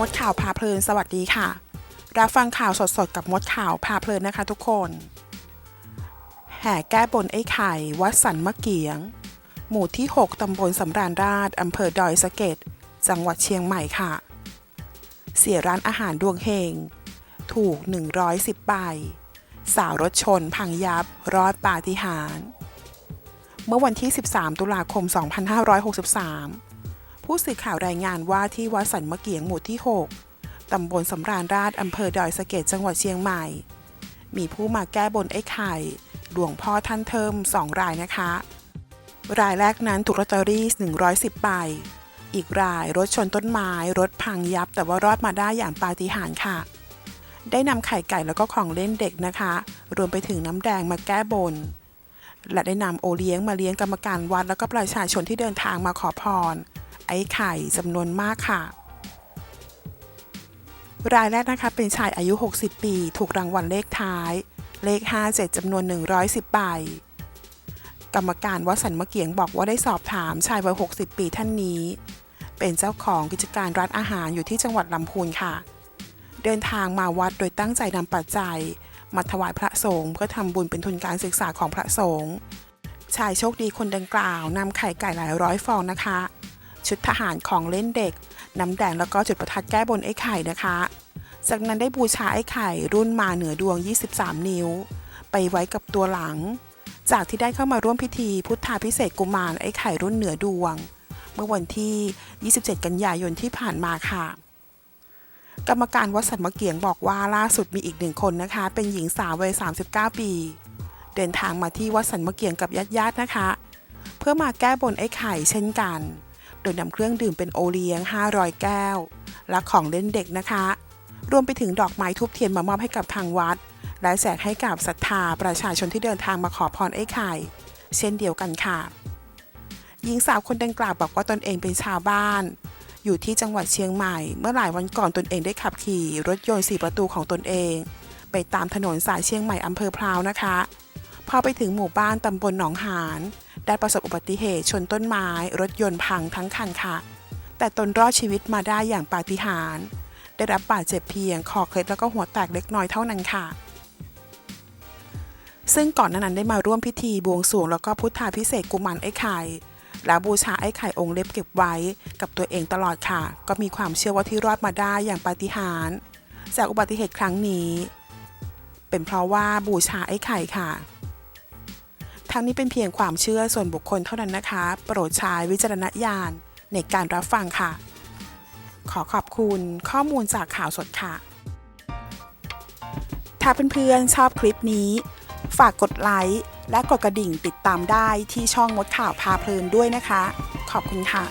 มดข่าวพาเพลิน สวัสดีค่ะ รับฟังข่าวสดๆ กับมดข่าวพาเพลินนะคะทุกคน แห่แก้บนไอ้ไข่ วัดสันมะเกียง หมู่ที่ 6 ตำบลสำราญราชอำเภอดอยสะเก็ด จังหวัดเชียงใหม่ค่ะ เสียร้านอาหารดวงเฮง ถูก 110ใบ สาวรถชนพังยับ รอดปาฏิหาริย์ เมื่อวันที่ 13 ตุลาคม 2563 ผู้สื่อข่าวรายงานว่าที่วัดสันมะเกียงหมู่ที่ 6 ตำบลสำราญราชอำเภอดอยสะเก็ดจังหวัดเชียงใหม่ มีผู้มาแก้บนไอ้ไข่ หลวงพ่อท่านเทิมสองรายนะคะ รายแรกนั้นถูกลอตเตอรี่ 110ใบ อีกรายรถชนต้นไม้ รถพังยับแต่ว่ารอดมาได้อย่างปาฏิหาริย์ค่ะ ได้นำไข่ไก่แล้วก็ของเล่นเด็กนะคะ รวมไปถึงน้ำแดงมาแก้บนและได้นำโอเลี้ยงมาเลี้ยงกรรมการวัดแล้วก็ประชาชนที่เดินทางมาขอพร ไอ้ไข่จำนวนมากค่ะ รายแรกนะคะเป็นชายอายุ 60 ปี ถูกรางวัลเลขท้าย เลข 57จำนวน 110ใบกรรมการวัดสันมะเกียงบอกว่าได้สอบถามชายวัย 60 ปีท่านนี้ เป็นเจ้าของกิจการร้านอาหารอยู่ที่จังหวัดลำพูนค่ะ เดินทางมาวัดโดยตั้งใจนำปัจจัย มาถวายพระสงฆ์เพื่อทำบุญเป็นทุนการศึกษาของพระสงฆ์ชายโชคดีคนดังกล่าวนำไข่ไก่หลายร้อยฟองนะคะ ชุดทหารของเล่นเด็ก น้ำแดงแล้วก็จุดประทัดแก้บนไอ้ไข่นะคะ จากนั้นได้บูชาไอ้ไข่รุ่นมาเหนือดวง 23 นิ้ว ไปไว้กับตัวหลัง จากที่ได้เข้ามาร่วมพิธีพุทธาพิเศษกกุมารไอ้ไข่รุ่นเหนือดวง เมื่อวันที่ 27 กันยายนที่ผ่านมาค่ะกรรมการวัดสันมะเกียงบอกว่าล่าสุดมีอีกหนึ่งคนนะคะ เป็นหญิงสาววัย 39 ปี เดินทางมาที่วัดสันมะเกียงกับญาติๆนะคะ เพื่อมาแก้บนไอ้ไข่เช่นกัน โดยนำเครื่องดื่มเป็นโอเลี้ยง 500 แก้ว และของเล่นเด็กนะคะ รวมไปถึงดอกไม้ทูบเทียนมามอบให้กับทางวัด และแจกให้กับศรัทธาประชาชนที่เดินทางมาขอพรไอ้ไข่ เช่นเดียวกันค่ะ หญิงสาวคนดังกล่าวบอกว่าตนเองเป็นชาวบ้าน อยู่ที่จังหวัดเชียงใหม่ เมื่อหลายวันก่อนตนเองได้ขับขี่ รถยนต์สี่ประตูของตนเอง ไปตามถนนสายเชียงใหม่อำเภอพร้าวนะคะ พอไปถึงหมู่บ้านตำบลหนองหาน ได้ประสบอุบัติเหตุชนต้นไม้ รถยนต์พังทั้งคันค่ะ แต่ตนรอดชีวิตมาได้อย่างปาฏิหาริย์ได้รับบาดเจ็บเพียงคอเคล็ดแล้วก็หัวแตกเล็กน้อยเท่านั้นค่ะ ซึ่งก่อนนั้นได้มาร่วมพิธีบวงสรวงแล้วก็พุทธาพิเศษกกุมารไอ้ไข่และบูชาไอ้ไข่องค์เล็บเก็บไว้กับตัวเองตลอดค่ะ ก็มีความเชื่อว่าที่รอดมาได้อย่างปาฏิหาริย์จากอุบัติเหตุครั้งนี้ เป็นเพราะว่าบูชาไอ้ไข่ค่ะ ทั้งนี้เป็นเพียงความเชื่อส่วนบุคคลเท่านั้นนะคะ โปรดใช้วิจารณญาณในการรับฟังค่ะ ขอขอบคุณข้อมูลจากข่าวสดค่ะ ถ้าเพื่อนๆชอบคลิปนี้ ฝากกดไลค์และกดกระดิ่งติดตามได้ที่ช่องมดข่าวพาเพลินด้วยนะคะ ขอบคุณค่ะ